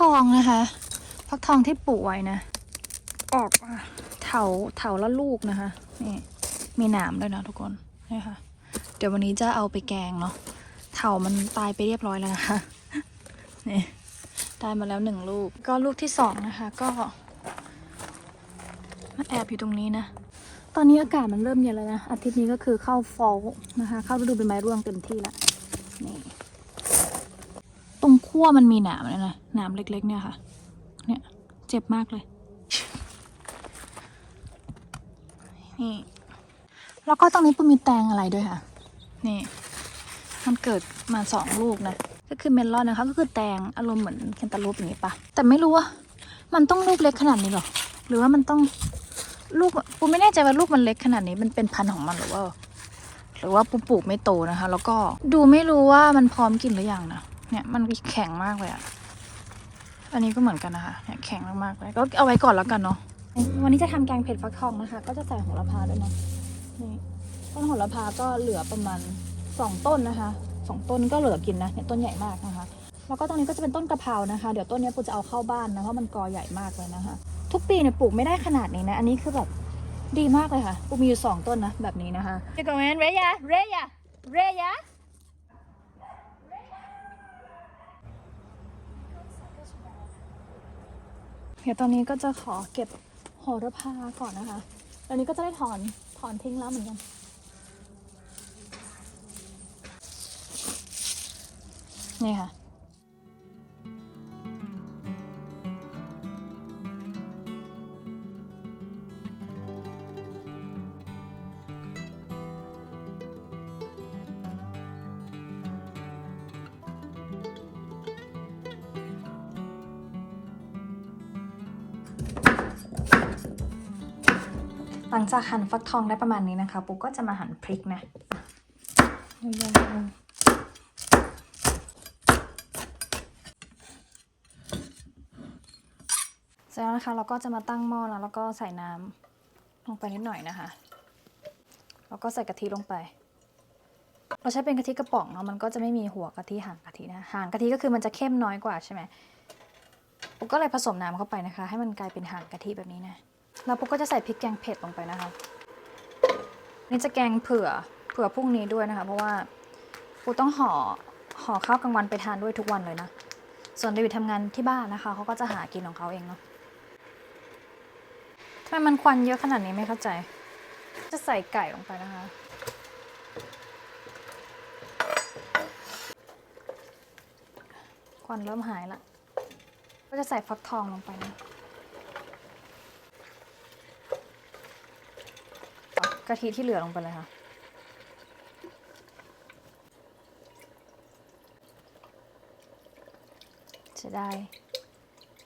ทองนะคะฟักทองที่ปลูกไว้นะ ออกเถาเถาละลูกนะคะ นี่ มีหนามด้วยนะทุกคนนี่ค่ะ เดี๋ยววันนี้จะเอาไปแกงเนาะเถามันตายไปเรียบร้อยแล้วนะคะนี่ได้มาแล้วหนึ่งลูก ก็ลูกที่สองนะคะ ก็มันแอบอยู่ตรงนี้นะ ตอนนี้อากาศมันเริ่มเย็นแล้วนะ อาทิตย์นี้ก็คือเข้าฟอลนะคะ เข้าฤดูใบไม้ร่วงเต็มที่แล้วนี่ ขั้วมันมีหนามเลยนะหนามเล็ก ๆ เนี่ยค่ะ เนี่ยเจ็บมากเลย นี่ แล้วก็ตรงนี้ปุ้มมีแตงอะไรด้วยค่ะ นี่ มันเกิดมาสองลูกนะ ก็คือเมลอนนะคะ ก็คือแตงอารมณ์เหมือนแคนตาลูปอย่างนี้ปะแต่ไม่รู้ว่า มันต้องลูกเล็กขนาดนี้หรอ หรือว่ามันต้องลูกปูไม่แน่ใจว่าลูกมันเล็กขนาดนี้มันเป็นพันธุ์ของมันหรือว่า หรือว่าปูปลูกไม่โตนะคะ แล้วก็ดูไม่รู้ว่ามันพร้อมกินหรือยังนะ เนี่ยมันแข็งมากเลยอะอันนี้ก็เหมือนกันนะคะเนี่ยแข็งมากๆเลยก็เอาไว้ก่อนแล้วกันเนาะวันนี้จะทำแกงเผ็ดฟักทองนะคะ ก็จะใส่โหระพาด้วยเนาะนี่ต้นโหระพาก็เหลือประมาณสองต้นนะคะสองต้นก็เหลือกินนะเนี่ยต้นใหญ่มากนะคะแล้วก็ตรงนี้ก็จะเป็นต้นกะเพรานะคะ เดี๋ยวต้นนี้ปูจะเอาเข้าบ้านนะเพราะมันกอใหญ่มากเลยนะคะ ทุกปีเนี่ยปลูกไม่ได้ขนาดนี้นะ อันนี้คือแบบดีมากเลยค่ะปูมีอยู่สองต้นนะแบบนี้นะคะจะกเวนเรยาเรยาเรยา เดี๋ยวตอนนี้ก็จะขอเก็บโหระพาก่อนนะคะตอนนี้ก็จะได้ถอนถอนทิ้งแล้วเหมือนกัน นี่ค่ะ หลังจากหั่นฟักทองได้ประมาณนี้นะคะปุ๊กก็จะมาหั่นพริกนะเสร็จแล้วนะคะเราก็จะมาตั้งหม้อแล้วแล้วก็ใส่น้ำลงไปนิดหน่อยนะคะ แล้วก็ใส่กะทิลงไป เราใช้เป็นกะทิกระป๋องเนาะมันก็จะไม่มีหัวกะทิหางกะทินะหางกะทิก็คือมันจะเข้มน้อยกว่าใช่ไหมปุ๊กก็เลยผสมน้ำเข้าไปนะคะ ให้มันกลายเป็นหางกะทิแบบนี้นะ แล้วปุ๊กก็จะใส่พริกแกงเผ็ดลงไปนะคะ นี่จะแกงเผื่อเผื่อพรุ่งนี้ด้วยนะคะ เพราะว่าปุ๊กต้องห่อห่อข้าวกลางวันไปทานด้วยทุกวันเลยนะ ส่วนเดวิดทำงานที่บ้านนะคะเขาก็จะหากินของเขาเองเนาะทำไมมันควันเยอะขนาดนี้ไม่เข้าใจ จะใส่ไก่ลงไปนะคะ ควันเริ่มหายละ ก็จะใส่ฟักทองลงไปนะ กะทิที่เหลือลงไปเลยค่ะ จะได้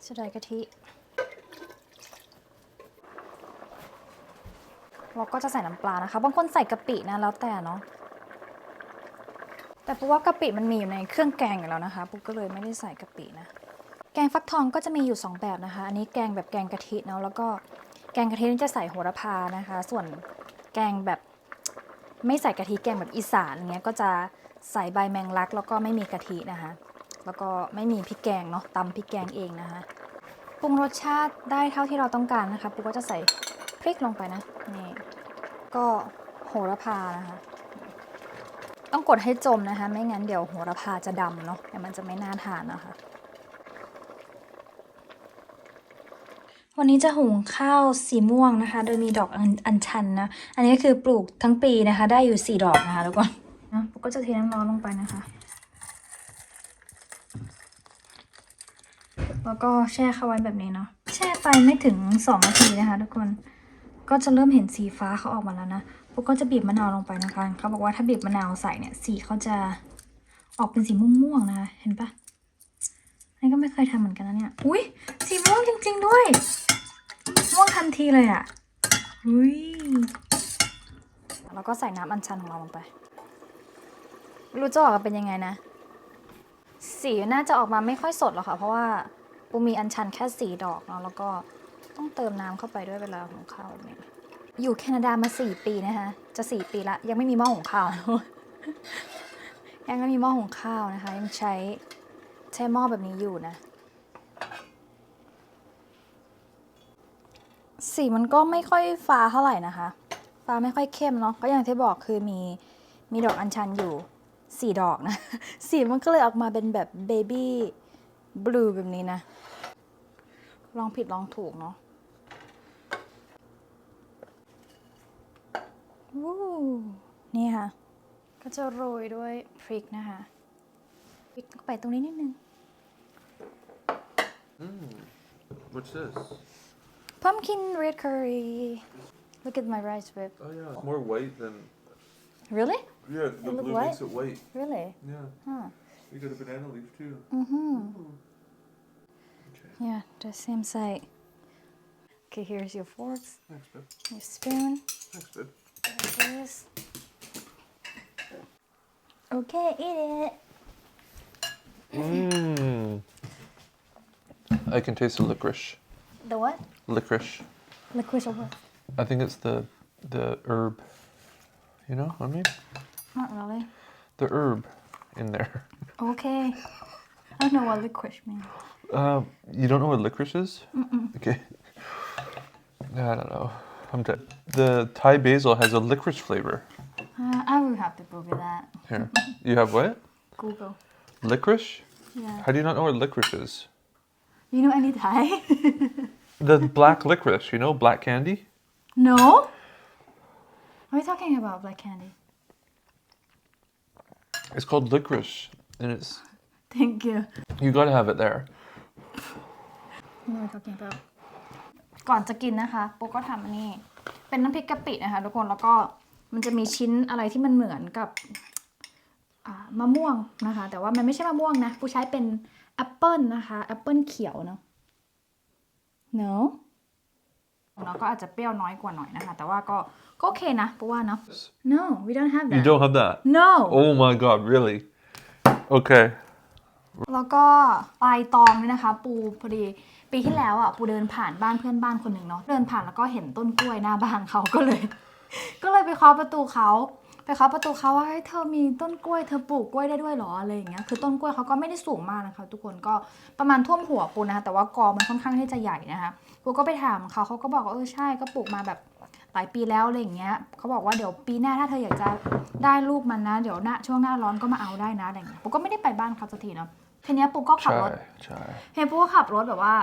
จะได้กะทิ เราก็จะใส่น้ำปลานะคะ บางคนใส่กะปินะแล้วแต่เนาะ แต่เพราะว่ากะปิมันมีอยู่ในเครื่องแกงอยู่แล้วนะคะปุ๊กก็เลยไม่ได้ใส่กะปินะ แกงฟักทองก็จะมีอยู่ 2 แบบนะคะ อันนี้แกงแบบแกงกะทิเนาะแล้วก็แกงกะทินี่จะใส่โหระพานะคะ ส่วน แกงแบบไม่ใส่กะทิแกงแบบอีสานเงี้ยก็จะใส่ใบแมงลัก แล้วก็ไม่มีกะทินะคะ แล้วก็ไม่มีพริกแกงเนาะตำพริกแกงเองนะคะปรุงรสชาติได้เท่าที่เราต้องการนะคะปุ๊กก็จะใส่พริกลงไปนะนี่ก็โหระพานะคะ ต้องกดให้จมนะคะ ไม่งั้นเดี๋ยวโหระพาจะดำเนาะเดี๋ยวมันจะไม่น่าทานนะคะ วันนี้จะหุงข้าวสีม่วงนะคะ โดยมีดอกอัญอัญชันนะ อันนี้ก็คือปลูกทั้งปีนะคะ ได้อยู่สี่ดอกนะคะทุกคนนะปุ๊กก็จะเทน้ำร้อนลงไปนะคะ แล้วก็แช่เข้าไว้แบบนี้เนาะ แช่ไปไม่ถึงสองนาทีนะคะทุกคน ก็จะเริ่มเห็นสีฟ้าเขาออกมาแล้วนะปุ๊กก็จะบีบมะนาวลงไปนะคะ เขาบอกว่าถ้าบีบมะนาวใส่เนี่ย สีเขาจะออกเป็นสีม่วงๆนะคะ เห็นปะ นนี้ก็ไม่เคยทำเหมือนกันนะเนี่ย อุ้ยสีม่วงจริง ๆ ด้วย ม่วงทันทีเลยอะ่ะอุ้ยแล้วก็ใส่น้ำอัญชันของเราลงไป ไม่รู้จะออกมาเป็นยังไงนะ สีน่าจะออกมาไม่ค่อยสดหรอกค่ะ เพราะว่าปูมีอัญชันแค่สีดอกเนาะ แล้วก็ต้องเติมน้ำเข้าไปด้วยเวลาหุงข้าวแบบนี้อยู่แคนาดามาสี่ปีนะคะ จะสี่ปีละยังไม่มีหม้อหุงข้าว ยังไม่มีหม้อหุงข้าวนะคะ ยังใช้ ใช้หม้อแบบนี้อยู่นะ สีมันก็ไม่ค่อยฟ้าเท่าไหร่นะคะ ฟ้าไม่ค่อยเข้มเนาะก็อย่างที่บอกคือมีมีดอกอัญชันอยู่สี่ดอกนะ สีมันก็เลยออกมาเป็นแบบเบบี้บลูแบบนี้นะ ลองผิดลองถูกเนาะวู้นี่ค่ะ ก็จะโรยด้วยพริกนะคะ พริกไปตรงนี้นิดนึง What's this? pumpkin red curry look at my rice whip Oh yeah, it's more white than. really Yeah, the look blue white? makes it white. really Yeah. huh You got a banana leaf too. mm-hmm Okay. yeah the same side okay here's your forks Thanks, babe. your spoon Thanks, babe. There it is. Okay, eat it. Mmm. I can taste the licorice. The what? Licorice. Licorice over. I think it's the the herb. You know what I mean? Not really. The herb in there. Okay. I don't know what licorice means. Um, you don't know what licorice is? Okay. I don't know. I'm dead. The Thai basil has a licorice flavor. Uh, I will have to Google that. Here. You have what? Google. Licorice? Yeah. How do you not know what licorice is? You know any Thai? The black licorice, you know, black candy? no. Are we talking about black candy? It's called licorice. And it's Thank you. you gotta have it there. What are we talking about? ก่อนจะกินนะคะปุ๊กก็ทำอันนี้ เป็นน้ำพริกกะปินะคะทุกคน แล้วก็มันจะมีชิ้นอะไรที่มันเหมือนกับอ่า มะม่วงนะคะ แต่ว่ามันไม่ใช่มะม่วงนะปูใช้เป็นแอปเปิลนะคะแอปเปิลเขียวเนาะ no เราก็อาจจะเปรี้ยวน้อยกว่าหน่อยนะคะ แต่ว่าก็ก็โอเคนะปูว่าเนาะ no we don't have that You don't have that? no Oh my god, really? Okay. แล้วก็ปลายตองเนี่ยนะคะ ปูพอดีปีที่แล้วอะปูเดินผ่านบ้านเพื่อนบ้านคนหนึ่งเนาะเดินผ่านแล้วก็เห็นต้นกล้วยหน้าบ้านเขาก็เลย ก็เลยไปเคาะประตูเขา ไปเคาะประตูเขาว่าเฮ้ยเธอมีต้นกล้วยเธอปลูกกล้วยได้ด้วยเหรออะไรอย่างเงี้ยคือต้นกล้วยเขาก็ไม่ได้สูงมากนะคะ ทุกคนก็ประมาณท่วมหัวปูนะคะแต่ว่ากอมันค่อนข้างที่จะใหญ่นะคะปูก็ไปถามเขาเขาก็บอกว่าเออใช่ก็ปลูกมาแบบหลายปีแล้วอะไรอย่างเงี้ยเขาบอกว่าเดี๋ยวปีหน้าถ้าเธออยากจะได้ลูกมันนะ เดี๋ยวหน้าช่วงหน้าร้อนก็มาเอาได้นะอะไรอย่างเงี้ยปูก็ไม่ได้ไปบ้านเขาสักทีเนาะทีเนี้ยปูก็ขับรถ Chai, chai. เห็นพวกขับรถแบบว่า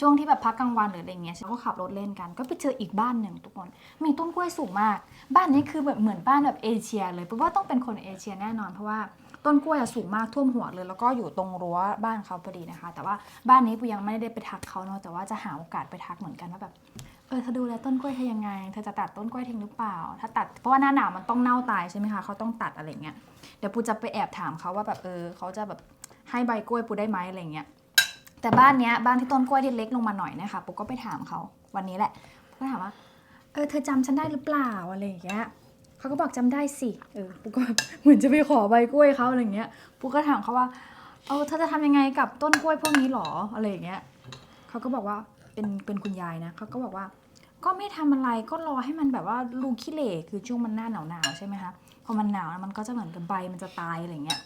ช่วงที่แบบพักกลางวันหรืออะไรเงี้ยฉันก็ขับรถเล่นกัน ก็ไปเจออีกบ้านหนึ่งทุกคน มีต้นกล้วยสูงมาก บ้านนี้คือแบบเหมือนบ้านแบบเอเชีย เลยเพราะว่าต้องเป็นคนเอเชียแน่นอนเพราะว่าต้นกล้วยสูงมากท่วมหัวเลย แล้วก็อยู่ตรงรั้วบ้านเขาพอดีนะคะ แต่ว่าบ้านนี้ปูยังไม่ได้ไปทักเขาเนาะแต่ว่าจะหาโอกาสไปทักเหมือนกันว่าแบบเออเธอดูแลต้นกล้วยเธอยังไง เธอจะตัดต้นกล้วยทิ้งหรือเปล่า ถ้าตัดเพราะว่าหน้าหนาวมันต้องเน่าตายใช่ไหมคะเขาต้องตัดอะไรเงี้ยเดี๋ยวปูจะไปแอบถามเขาว่าแบบเออเขาจะแบบให้ใบกล้วยปูได้ไหมอะไรเงี้ย แต่บ้านเนี้ยบ้านที่ต้นกล้วยที่เล็กลงมาหน่อยนะคะปุ๊กก็ไปถามเขาวันนี้แหละปุ๊กก็ถามว่าเออเธอจำฉันได้หรือเปล่าอะไรอย่างเงี้ยเขาก็บอกจำได้สิเออปุ๊กก็แบบเหมือนจะไปขอใบกล้วยเขาอะไรอย่างเงี้ยปุ๊กก็ถามเขาว่าเออเธอจะทำยังไงกับต้นกล้วยพวกนี้หรออะไรอย่างเงี้ยเขาก็บอกว่าเป็นเป็นคุณยายนะเขาก็บอกว่า ก็ไม่ทำอะไรก็รอให้มันแบบว่าลูขี้เหร่คือช่วงมันหน้าหนาวหนาวๆใช่ไหมคะพอมันหนาวมันก็จะเหมือนกับใบมันจะตายอะไรอย่างเงี้ย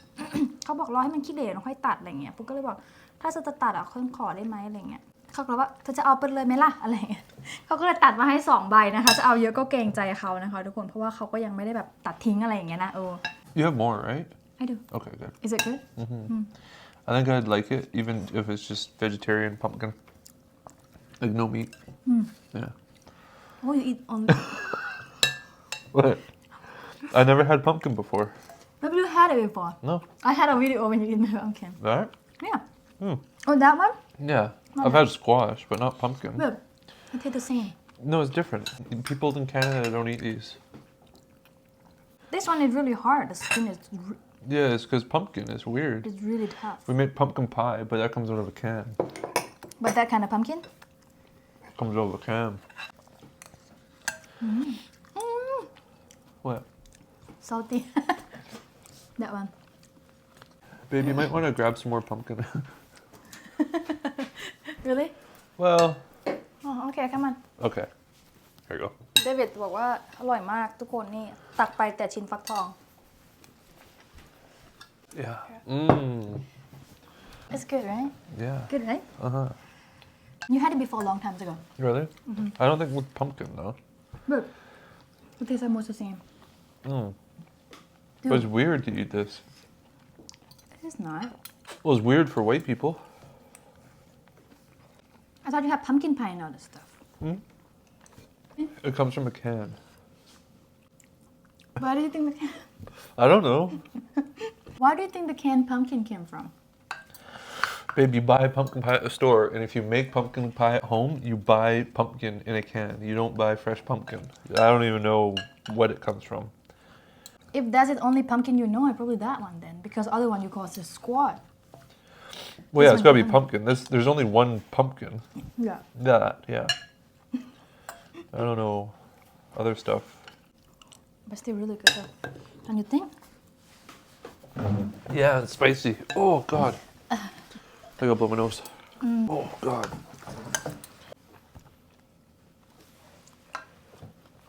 เขาบอกรอให้มันขี้เหร่แล้วค่อยตัดอะไรอย่างเงี้ยปุ๊กก็เลยบอก ถ้าเธอจะตัดอะเพิ่ขอได้ไหมอะไรเงี้ยเขาก็เลยว่าเธอจะเอาไปเลยไหมล่ะอะไรเงี้ยเขาก็เลยตัดมาให้สองใบนะคะ จะเอาเยอะก็เกรงใจเขานะคะทุกคนเพราะว่าเขาก็ยังไม่ได้แบบตัดทิ้งอะไรอย่างเงี้ยนะเออ You have more, right? I do Okay, good. is it good I think I'd like it, even if it's just vegetarian pumpkin. Like no meat. Yeah. oh you eat on What? I never had pumpkin before. have you had it before No. I had a video when you eat my pumpkin That? yeah Hmm. oh that one Yeah. I've had squash, but not pumpkin. good it tastes the same No, it's different. People in Canada don't eat these. this one is really hard the skin is r- Yeah, it's because pumpkin is weird. It's really tough We made pumpkin pie, but that comes out of a can. but that kind of pumpkin Comes out of a can. What? salty that one Babe, you might want to grab some more pumpkin. really well, oh okay come on okay. Here you go. เดวิดบอกว่าอร่อยมากทุกคนนี่ ตักไปแต่ชิ้นฟักทอง Yeah. Mmm. It's good right Yeah. good right Uh huh. you had it before a long time ago Really? I don't think with pumpkin though. but it tastes almost the same Mm. But it's weird to eat this. it's not Well, it's weird for white people. I thought you had pumpkin pie and all this stuff It comes from a can. why do you think the can I don't know. why do you think the canned pumpkin came from Babe, you buy pumpkin pie at the store, and if you make pumpkin pie at home, you buy pumpkin in a can. You don't buy fresh pumpkin. I don't even know what it comes from. if that's the only pumpkin you know I probably that one then because other one you call it a squat Well, yeah, This it's got to one be can- pumpkin. This there's only one pumpkin. yeah That, yeah. I don't know other stuff. but still really good though. and you think Yeah, it's spicy. Oh God. I gotta blow my nose. Oh God.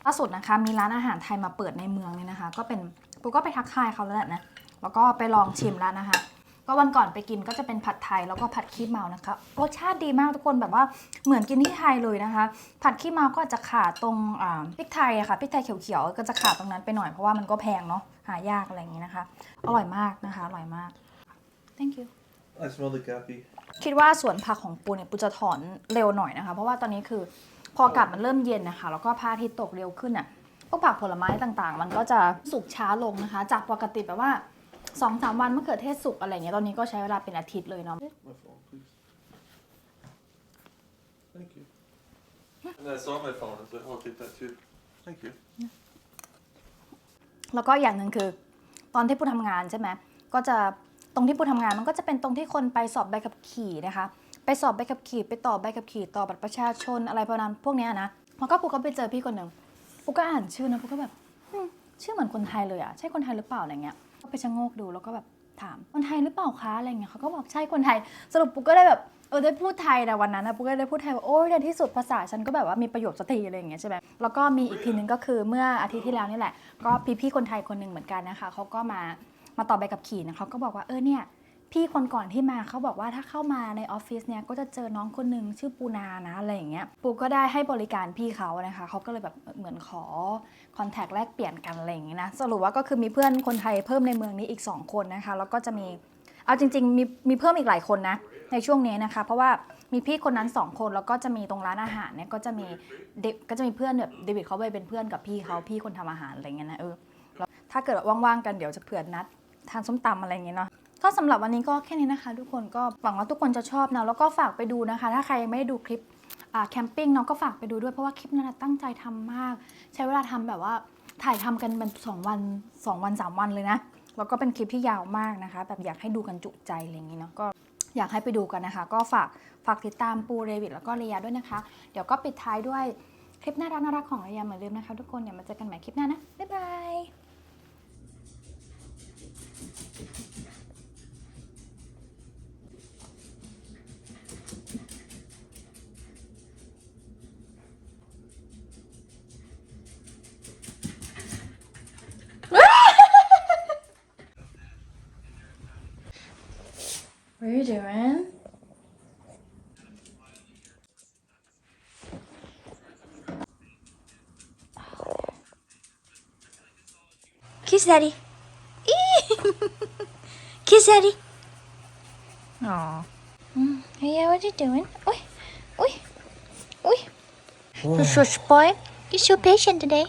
ล่าสุดนะคะมีร้านอาหารไทยมาเปิดในเมืองนี่นะคะ ก็เป็นปูก็ไปทักทายเขาแล้วแหละนะแล้วก็ไปลองชิมแล้วนะคะ ก็วันก่อนไปกินก็จะเป็นผัดไทยแล้วก็ผัดขี้เมานะคะ รสชาติดีมากทุกคนแบบว่าเหมือนกินที่ไทยเลยนะคะ ผัดขี้เมาก็อาจจะขาดตรงอ่าพริกไทยอะค่ะพริกไทยเขียวๆก็จะขาดตรงนั้นไปหน่อยเพราะว่ามันก็แพงเนาะหายากอะไรอย่างนี้นะคะ อร่อยมากนะคะอร่อยมาก thank you I smell the coffee. คิดว่าสวนผักของปูเนี่ยปูจะถอนเร็วหน่อยนะคะ เพราะว่าตอนนี้คือพออากาศมันเริ่มเย็นนะคะ แล้วก็พระอาทิตย์ตกเร็วขึ้นอะพวกผักผลไม้ต่างๆ มันก็จะสุกช้าลงนะคะ จากปกติแบบว่า สองสามวันมะเขือเทศสุกอะไรเงี้ยตอนนี้ก็ใช้เวลาเป็นอาทิตย์เลยเนาะ My phone, please. Thank you. And I saw my phone. I was like, oh, I'll take that too. Thank you. แล้วก็อย่างหนึ่งคือ ตอนที่ปูทำงานใช่ไหมก็จะตรงที่ปูทำงานมันก็จะเป็นตรงที่คนไปสอบใบขับขี่นะคะ ไปสอบใบขับขี่ไปต่อใบขับขี่ต่อบัตรประชาชนอะไรประมาณพวกเนี้ยนะแล้วก็ปูก็ไปเจอพี่คนหนึ่งปูก็อ่านชื่อนะปูก็แบบอืมชื่อเหมือนคนไทยเลยอะใช่คนไทยหรือเปล่าอะไรเงี้ย ก็ไปชะโงกดูแล้วก็แบบถามคนไทยหรือเปล่าคะอะไรเงี้ยเขาก็บอกใช่คนไทย สรุปปุ๊กก็ได้แบบเออได้พูดไทยนะวันนั้นนะปุ๊กก็ได้พูดไทยว่าโอ้ยในที่สุดภาษาฉันก็แบบว่ามีประโยชน์สักทีอะไรอย่างเงี้ยใช่ไหมแล้วก็มีอีกทีนึงก็คือเมื่ออาทิตย์ที่แล้วนี่แหละ ก็พี่พี่ๆคนไทยคนหนึ่งเหมือนกันนะคะเขาก็มามาต่อใบกับขี่นะเขาก็บอกว่าเออเนี่ย พี่คนก่อนที่มาเขาบอกว่าถ้าเข้ามาในออฟฟิศเนี่ยก็จะเจอน้องคนหนึ่งชื่อปูนานะอะไรอย่างเงี้ยปูก็ได้ให้บริการพี่เขานะคะเขาก็เลยแบบเหมือนขอคอนแทคแลกเปลี่ยนกันอะไรอย่างเงี้ยนะสรุปว่าก็คือมีเพื่อนคนไทยเพิ่มในเมืองนี้อีก 2 คนนะคะ แล้วก็จะมีเอาจริง ๆ มีมีเพิ่มอีกหลายคนนะในช่วงนี้นะคะ เพราะว่ามีพี่คนนั้น 2 คนแล้วก็จะมีตรงร้านอาหารเนี่ยก็จะมีเดก็จะมีเพื่อนแบบเดวิดเขาไปเป็นเพื่อนกับพี่เขาพี่คนทำอาหารอะไรเงี้ยนะเออถ้าเกิดว่างๆกันเดี๋ยวจะเผื่อนัดทานส้มตำอะไรเงี้ยเนาะ ก็สำหรับวันนี้ก็แค่นี้นะคะ ทุกคนก็หวังว่าทุกคนจะชอบนะแล้วก็ฝากไปดูนะคะ ถ้าใครยังไม่ได้ดูคลิปแคมปิ้งเนาะก็ฝากไปดูด้วยเพราะว่าคลิปนั้นตั้งใจทำมาก ใช้เวลาทำแบบว่าถ่ายทำกันเป็นสองวันสองวันสามวันเลยนะแล้วก็เป็นคลิปที่ยาวมากนะคะ แบบอยากให้ดูกันจุใจอะไรอย่างงี้เนาะก็อยากให้ไปดูกันนะคะ ก็ฝากฝากติดตามปูเรวิตแล้วก็เรียด้วยนะคะ เดี๋ยวก็ปิดท้ายด้วยคลิปน่ารักน่ารักของเรียเหมือนเดิมนะคะ ทุกคนเดี๋ยวมาเจอกันใหม่คลิปหน้านะบ๊ายบาย Kiss Daddy. Kiss Daddy. Aw. Mm, yeah, what are you doing? Oi, oi, oi. You So shush boy, you're so patient today.